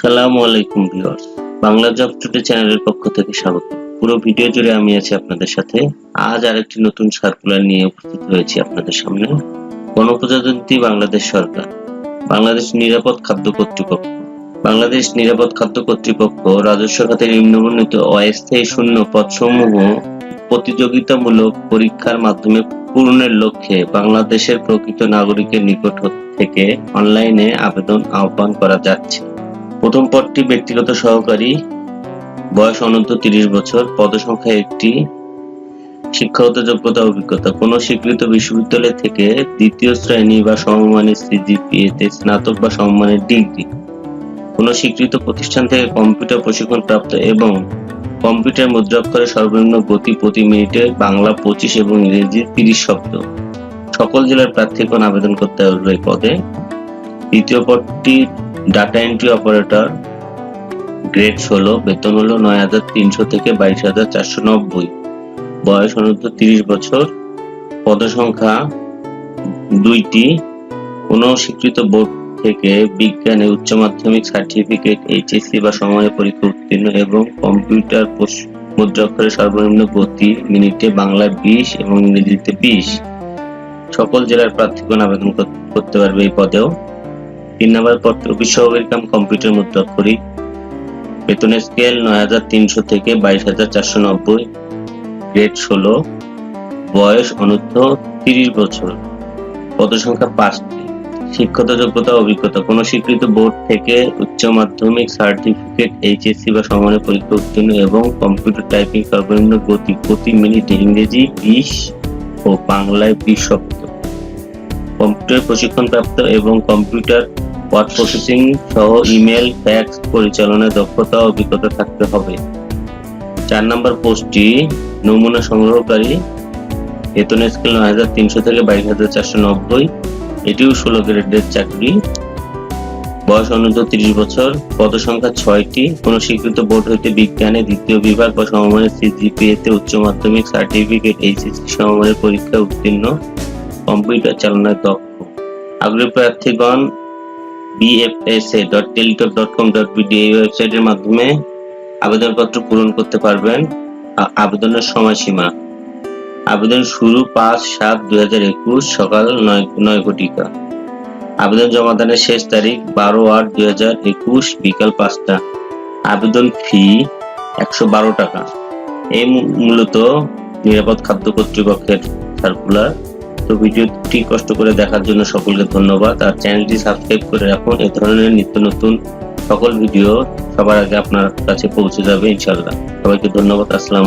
আসসালামু আলাইকুম viewers. Bangla job today চ্যানেলের পক্ষ থেকে স্বাগত। পুরো ভিডিও জুড়ে আমি আছি আপনাদের সাথে। আজ আরেকটি নতুন সার্কুলার নিয়ে উপস্থিত হয়েছি আপনাদের সামনে। গণপ্রজাতন্ত্রী বাংলাদেশ সরকার, বাংলাদেশ নিরাপদ খাদ্য কর্তৃপক্ষ। বাংলাদেশ নিরাপদ খাদ্য কর্তৃপক্ষ রাজস্ব খাতে নিম্নবর্ণিত অস্থায়ী শূন্য পদসমূহ প্রতিযোগিতামূলক পরীক্ষার মাধ্যমে পূরণের লক্ষ্যে বাংলাদেশের প্রকৃত নাগরিকের নিকট থেকে অনলাইনে আবেদন আহ্বান করা যাচ্ছে। প্রথম পদটি ব্যক্তিগত সহকারী, বয়স অনন্ত তিরিশ বছর, পদসংখ্যা একটি, শিক্ষাগত যোগ্যতা অভিজ্ঞতা। কোনো স্বীকৃত বিশ্ববিদ্যালয় থেকে দ্বিতীয় শ্রেণি বা সমমানের সিজিপিএ তে স্নাতক বা সমমানের ডিগ্রি। কোনো স্বীকৃত প্রতিষ্ঠান থেকে কম্পিউটার প্রশিক্ষণ প্রাপ্ত এবং কম্পিউটার মুদ্রাক্ষরে সর্বনিম্ন গতি প্রতি মিনিটে বাংলা, পঁচিশ এবং ইংরেজি তিরিশ শব্দ। সকল জেলার প্রার্থীগণ আবেদন করতে হবে পদে। দ্বিতীয় পদটি ডাটা এন্ট্রি অপারেটর গ্রেড ষোলো, বেতন হলো নয় হাজার তিনশো থেকে বাইশ হাজার চারশো নব্বই। বয়স অনূর্ধ্ব তিরিশ বছর। পদসংখ্যা দুইটি। কোনো স্বীকৃত বোর্ড থেকে বিজ্ঞানে উচ্চ মাধ্যমিক সার্টিফিকেট, এইচএসসি বা সমমানের পরীক্ষা উত্তীর্ণ এবং কম্পিউটার মুদ্রাক্ষরে সর্বনিম্ন গতি, মিনিটে বাংলায় বিশ এবং ইংরেজিতে বিশ। সকল জেলার প্রার্থীগণ আবেদন করতে পারবে এই পদেও। তিন নম্বর পত্র সহকারী কাম কম্পিউটার মুদ্রাক্ষরিক বেতনের স্কেল নয় হাজার তিনশো থেকে বাইশ হাজার চারশো নব্বই গ্রেড ষোলো, বয়স অনূর্ধ্ব তিরিশ বছর। পদ সংখ্যা পাঁচটি। শিক্ষত যোগ্যতা, অভিজ্ঞতা। কোনো স্বীকৃত বোর্ড থেকে উচ্চ মাধ্যমিক সার্টিফিকেট, এইচএসসি বা সমানের পরীক্ষা উত্তীর্ণ এবং কম্পিউটার টাইপিং সর্বনিম্ন গতি প্রতি মিনিটে ইংরেজি, বিশ ও বাংলায় বিশ শব্দ কম্পিউটার প্রশিক্ষণপ্রাপ্ত এবং কম্পিউটার ওয়ার্ড প্রসেসিং সহ ইমেল ফ্যাক্স পরিচালনায় দক্ষতা অভিজ্ঞতা থাকতে হবে। চার নম্বর পোস্টটি নমুনা সংগ্রহকারী বেতনের স্কেল নয় হাজার তিনশো থেকে বাইশ হাজার চারশো নব্বই, এটিও ষোলো গ্রেডের চাকরি। বয়স অনূর্ধ্ব তিরিশ বছর, পদসংখ্যা ছয়টি, কোন স্বীকৃত বোর্ড হইতে বিজ্ঞানে দ্বিতীয় বিভাগ বা সমমানের সিজিপিএ তে উচ্চ মাধ্যমিক সার্টিফিকেট, এইচএসসি সমমানের পরীক্ষা উত্তীর্ণ, কম্পিউটার চালনায় দক্ষ। আগ্রহী প্রার্থীগণ BFSA dot Teletalk dot com dot এই ওয়েবসাইটের মাধ্যমে আবেদনপত্র পূরণ করতে পারবেন আবেদনের সময়সীমা। আবেদন শুরু পাঁচ সাত দুই হাজার একুশ সকাল নয় নয় ঘটিকা আবেদন জমা দানের শেষ তারিখ বারো আট দুই হাজার একুশ বিকাল পাঁচটা। আবেদন ফি একশো বারো টাকা। এই মূলত নিরাপদ খাদ্য কর্তৃপক্ষের সার্কুলার তো ভিডিওটি কষ্ট করে দেখার জন্য সকলকে ধন্যবাদ। আর চ্যানেলটি সাবস্ক্রাইব করে রাখুন। এ ধরনের নিত্য নতুন সকল ভিডিও সবার আগে আপনার কাছে পৌঁছে যাবে ইনশাল্লাহ সবাইকে ধন্যবাদ। আসসালাম